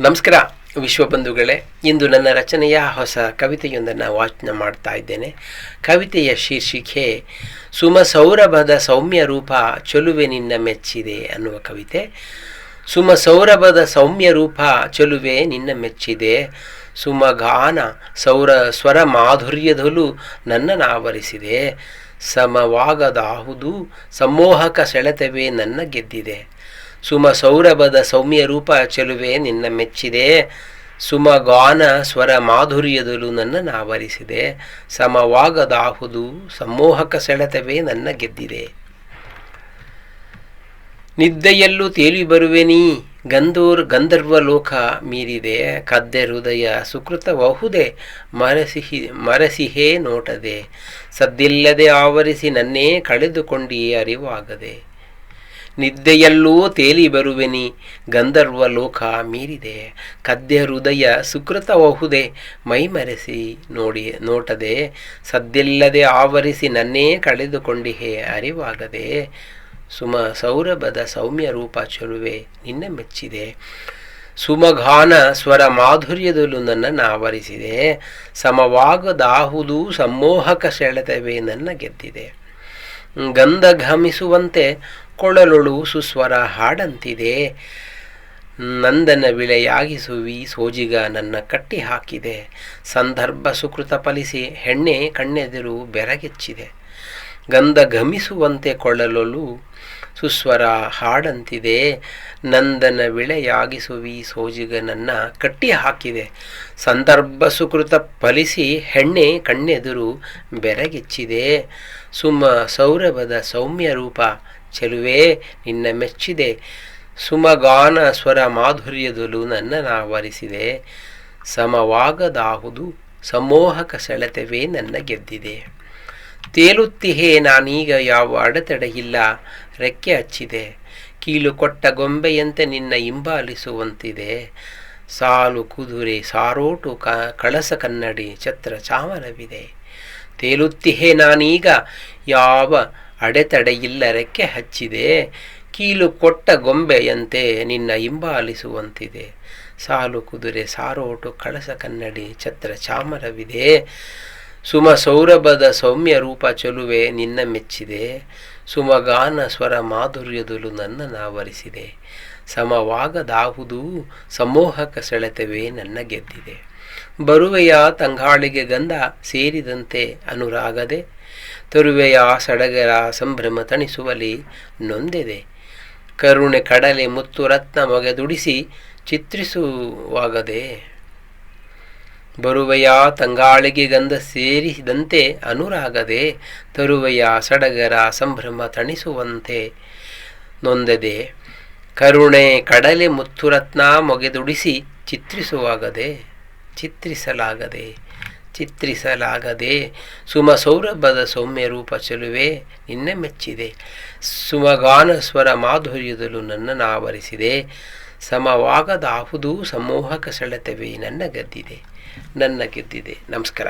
ನಮಸ್ಕಾರ ವಿಶ್ವಬಂಧುಗಳೇ ಇಂದು ನನ್ನ ರಚನೆಯ ಹೊಸ ಕವಿತೆಯೊಂದನ್ನು ವಾಚನ ಮಾಡ್ತಾ ಇದ್ದೇನೆ. ಕವಿತೆಯ ಶೀರ್ಷಿಕೆ, ಸುಮ ಸೌರಭದ ಸೌಮ್ಯ ರೂಪ ಚಲುವೆ ನಿನ್ನ ಮೆಚ್ಚಿದೆ ಅನ್ನುವ ಕವಿತೆ. ಸುಮ ಸೌರಭದ ಸೌಮ್ಯ ರೂಪ ಚಲುವೆ ನಿನ್ನ ಮೆಚ್ಚಿದೆ. ಸುಮಗಾನ ಸೌರ, ಸ್ವರ ಮಾಧುರ್ಯದಲ್ಲೂ ನನ್ನನ್ನಾವರಿಸಿದೆ ಸಮವಾಗದಾಹುದು ಸಮ್ಮೋಹಕ ಸೆಳೆತವೇ ನನ್ನ ಗೆದ್ದಿದೆ. ಸುಮ ಸೌರಭದ ಸೌಮ್ಯ ರೂಪ ಚೆಲುವೆ ನಿನ್ನ ಮೆಚ್ಚಿದೆ. ಸುಮ ಗಾನ ಸ್ವರ ಮಾಧುರ್ಯದಲು ನನ್ನನ್ನು ಆವರಿಸಿದೆ ಸಮವಾಗದಾಹುದು ಸಮ್ಮೋಹಕ ಸೆಳೆತವೇ ನನ್ನ ಗೆದ್ದಿದೆ. ನಿದ್ದೆಯಲ್ಲೂ ತೇಲಿ ಬರುವೆನಿ ಗಂಧೂರ್ ಗಂಧರ್ವ ಲೋಕ ಮೀರಿದೆ. ಕದ್ದೆ ಹೃದಯ ಸುಕೃತಬಹುದೇ ಮರಸಿಹಿ, ಮರಸಿಹೇ ನೋಟದೆ. ಸದ್ದಿಲ್ಲದೆ ಆವರಿಸಿ ನನ್ನೇ ಕಳೆದುಕೊಂಡಿಯೇ ಅರಿವಾಗದೆ. ನಿದ್ದೆಯಲ್ಲೂ ತೇಲಿ ಬರುವೆನಿ, ಗಂಧರ್ವ ಲೋಕ ಮೀರಿದೆ. ಕದ್ದೆ ಹೃದಯ ಸುಕೃತವಹುದೆ ಮೈಮರೆಸಿ ನೋಡಿ ನೋಟದೆ. ಸದ್ದಿಲ್ಲದೆ ಆವರಿಸಿ ನನ್ನೇ ಕಳೆದುಕೊಂಡಿಹೆ ಅರಿವಾಗದೆ. ಸುಮ ಸೌರಭದ ಸೌಮ್ಯ ರೂಪ ಚಲುವೆ ನಿನ್ನ ಮೆಚ್ಚಿದೆ. ಸುಮಘಾನ ಸ್ವರ ಮಾಧುರ್ಯದಲ್ಲೂ ನನ್ನನ್ನು ಆವರಿಸಿದೆ. ಸಮವಾಗದಾಹುದು ಸಮ್ಮೋಹಕ ಸೆಳೆತವೇ ನನ್ನ ಗೆದ್ದಿದೆ. ಗಂಧ ಘಮಿಸುವಂತೆ ಕೊಳಲೊಳು ಸುಸ್ವರ ಹಾಡಂತಿದೆ. ನಂದನ ವಿಳೆಯಾಗಿಸುವಿ ಸೋಜಿಗ ನನ್ನ ಕಟ್ಟಿ ಹಾಕಿದೆ. ಸಂದರ್ಭ ಸುಕೃತ ಫಲಿಸಿ ಹೆಣ್ಣೆ ಕಣ್ಣೆದಿರು ಬೆರಗೆಚ್ಚಿದೆ. ಗಂಧ ಘಮಿಸುವಂತೆ ಕೊಳ್ಳಲೊಲು ಸುಸ್ವರ ಹಾಡಂತಿದೆ, ನಂದನ ವಿಳೆಯಾಗಿಸುವಿ ಸೋಜಿಗನನ್ನ ಕಟ್ಟಿ ಹಾಕಿದೆ. ಸಂದರ್ಭ ಸುಕೃತ ಫಲಿಸಿ ಹೆಣ್ಣೆ ಕಣ್ಣೆದುರು ಬೆರಗೆಚ್ಚಿದೆ. ಸುಮ ಸೌರಭದ ಸೌಮ್ಯ ರೂಪ ಚೆಲುವೆ ನಿನ್ನ ಮೆಚ್ಚಿದೆ. ಸುಮಗಾನ ಸ್ವರ ಮಾಧುರ್ಯದಲು ನನ್ನನ್ನಾವರಿಸಿದೆ ಸಮವಾಗದಾಹುದು ಸಮೋಹಕ ಸೆಳೆತವೇ ನನ್ನ ಗೆದ್ದಿದೆ. ತೇಲುತ್ತಿಹೇ ನಾನೀಗ ಯಾವ ಅಡೆತಡೆಯಿಲ್ಲ. ರೆಕ್ಕೆ ಹಚ್ಚಿದೆ. ಕೀಲು ಕೊಟ್ಟ ಗೊಂಬೆಯಂತೆ ನಿನ್ನ ಹಿಂಬಾಲಿಸುವಂತಿದೆ. ಸಾಲು ಕುದುರೆ, ಸಾರೋಟು, ಕ, ಕಳಸ ಕನ್ನಡಿ, ಛತ್ರ ಚಾಮರವಿದೆ. ತೇಲುತ್ತಿಹೇ ನಾನೀಗ ಯಾವ ಅಡೆತಡೆಯಿಲ್ಲ ರೆಕ್ಕೆ ಹಚ್ಚಿದೆ. ಕೀಲು ಕೊಟ್ಟ ಗೊಂಬೆಯಂತೆ ನಿನ್ನ ಹಿಂಬಾಲಿಸುವಂತಿದೆ. ಸಾಲು ಕುದುರೆ, ಸಾರೋಟು, ಕಳಸ ಕನ್ನಡಿ, ಛತ್ರ ಚಾಮರವಿದೆ. ಸುಮ ಸೌರಭದ ಸೌಮ್ಯ ರೂಪ ಚಲುವೆ ನಿನ್ನ ಮೆಚ್ಚಿದೆ. ಸುಮಗಾನ ಸ್ವರ ಮಾಧುರ್ಯದಲು ನನ್ನನ್ನಾವರಿಸಿದೆ ಸಮವಾಗದಾಹುದು ಸಮೋಹಕ ಸೆಳೆತವೇ ನನ್ನ ಗೆದ್ದಿದೆ. ಬರುವೆಯ ತಂಗಾಳಿಗೆ ಗಂಧ ಸೇರಿದಂತೆ ಅನುರಾಗದೆ, ತರುವೆಯ ಸಡಗರ ಸಂಭ್ರಮ ತಣಿಸುವಲಿ ನೊಂದಿದೆ. ಕರುಣೆ ಕಡಲೆ ಮುತ್ತು ರತ್ನ ಮೊಗೆದುಡಿಸಿ ಚಿತ್ರಿಸುವಾಗದೆ ಬರುವೆಯ ತಂಗಾಳಿಗೆ ಗಂಧ ಸೇರಿಸಿದಂತೆ ಅನುರಾಗದೆ, ತರುವೆಯ ಸಡಗರ ಸಂಭ್ರಮ ತಣಿಸುವಂತೆ ನೊಂದದೆ. ಕರುಣೆ ಕಡಲೆ ಮುತ್ತುರತ್ನ ಮೊಗೆದುಡಿಸಿ ಚಿತ್ರಿಸುವಾಗದೆ, ಚಿತ್ರಿಸಲಾಗದೆ ಚಿತ್ರಿಸಲಾಗದೆ. ಸುಮ ಸೌರಭದ ಸೌಮ್ಯ ರೂಪ ಚೆಲುವೆ ನಿನ್ನ ಮೆಚ್ಚಿದೆ. ಸುಮಗಾನ ಸ್ವರ ಮಾಧುರ್ಯದಲು ನನ್ನನ್ನು ಆವರಿಸಿದೆ ಸಮವಾಗದಾಹುದು ಸಮೂಹಕ ಸೆಳೆತವೇ ನನ್ನ ಗೆದ್ದಿದೆ. ನನ್ನ ಗೆದ್ದಿದೆ. ನಮಸ್ಕಾರ.